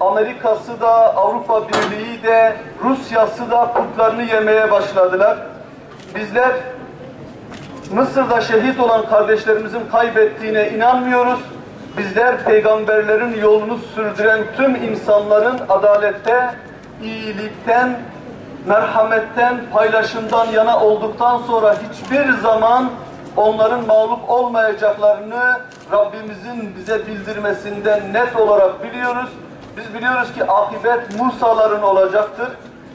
Amerika'sı da, Avrupa Birliği de, Rusya'sı da kurtlarını yemeye başladılar. Bizler Mısır'da şehit olan kardeşlerimizin kaybettiğine inanmıyoruz. Bizler peygamberlerin yolunu sürdüren tüm insanların adalette, iyilikten, merhametten, paylaşımdan yana olduktan sonra hiçbir zaman onların mağlup olmayacaklarını Rabbimizin bize bildirmesinden net olarak biliyoruz. Biz biliyoruz ki akibet Musa'ların olacaktır.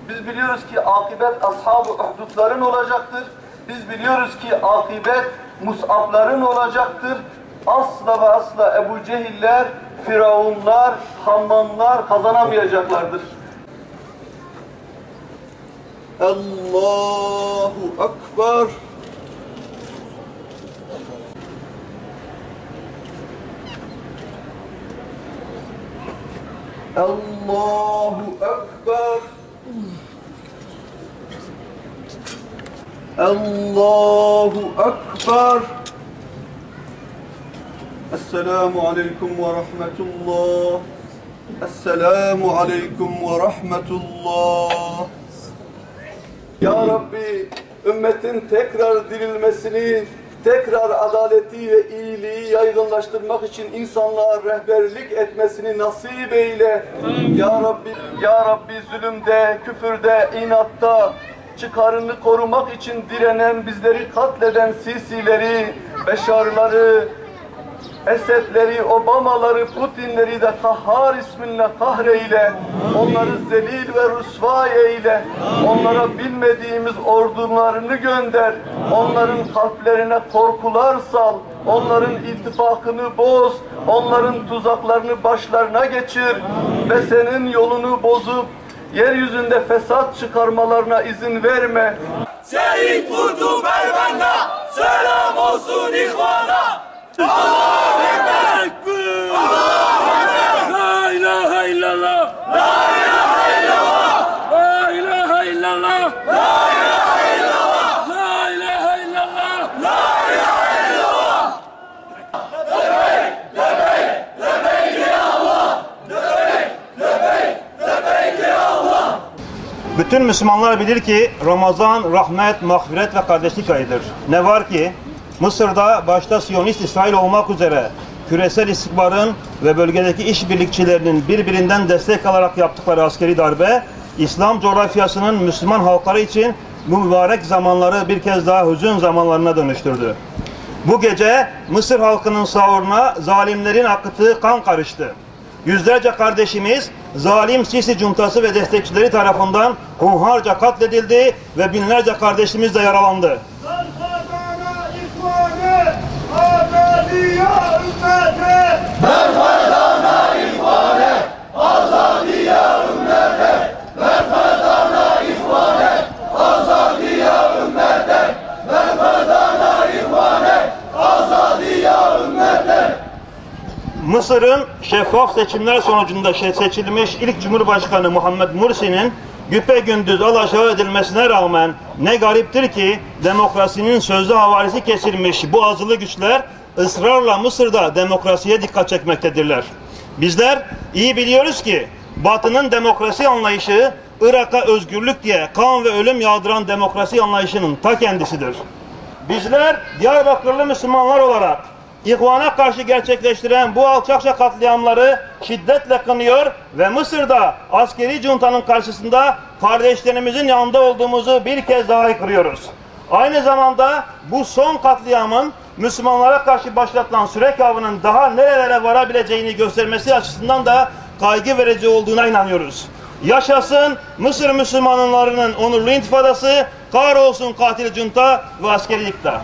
Biz biliyoruz ki akibet ashab-ı uhdudların olacaktır. Biz biliyoruz ki akibet Mus'abların olacaktır. Asla ve asla Ebu Cehiller, Firavunlar, Hammanlar kazanamayacaklardır. Allahu Ekber. Allahu Ekber. Allahu Ekber. Esselamu Aleyküm ve Rahmetullah. Esselamu Aleyküm ve Rahmetullah. Ya Rabbi, ümmetin tekrar dirilmesini, tekrar adaleti ve iyiliği yaygınlaştırmak için insanlığa rehberlik etmesini nasip eyle. Ya Rabbi, Ya Rabbi zulümde, küfürde, inatta, çıkarını korumak için direnen, bizleri katleden sisileri, beşarları, Esedleri, Obamaları, Putinleri de Kahhar isminle kahreyle, onları zelil ve rüsva eyle, onlara bilmediğimiz ordularını gönder, onların kalplerine korkular sal, onların iltifakını boz, onların tuzaklarını başlarına geçir. Ve senin yolunu bozup yeryüzünde fesat çıkarmalarına izin verme. Şehit vurdu Pervanda, selam olsun ihvana. Allahu Ekber! Allahu Ekber! La ilahe illallah! La ilahe illallah! La ilahe illallah! La ilahe illallah! La ilahe illallah! La ilahe illallah! Bütün Müslümanlar bilir ki Ramazan rahmet, mağfiret ve kardeşlik ayıdır. Ne var ki Mısır'da başta Siyonist İsrail olmak üzere küresel istikbarın ve bölgedeki işbirlikçilerinin birbirinden destek alarak yaptıkları askeri darbe İslam coğrafyasının Müslüman halkları için bu mübarek zamanları bir kez daha hüzün zamanlarına dönüştürdü. Bu gece Mısır halkının sahuruna zalimlerin akıttığı kan karıştı. Yüzlerce kardeşimiz zalim Sisi cuntası ve destekçileri tarafından hunharca katledildi ve binlerce kardeşimiz de yaralandı. Mısır'ın şeffaf seçimler sonucunda seçilmiş ilk Cumhurbaşkanı Muhammed Mursi'nin güpe gündüz alaşağı edilmesine rağmen ne gariptir ki demokrasinin sözlü havalisi kesilmiş bu azılı güçler ısrarla Mısır'da demokrasiye dikkat çekmektedirler. Bizler iyi biliyoruz ki Batı'nın demokrasi anlayışı Irak'a özgürlük diye kan ve ölüm yağdıran demokrasi anlayışının ta kendisidir. Bizler Diyarbakırlı Müslümanlar olarak İhvana karşı gerçekleştiren bu alçakça katliamları şiddetle kınıyor ve Mısır'da askeri cuntanın karşısında kardeşlerimizin yanında olduğumuzu bir kez daha yıkırıyoruz. Aynı zamanda bu son katliamın Müslümanlara karşı başlatılan sürek avının daha nerelere varabileceğini göstermesi açısından da kaygı verici olduğuna inanıyoruz. Yaşasın Mısır Müslümanlarının onurlu intifadası, kahrolsun katil cunta ve askeri iktidar.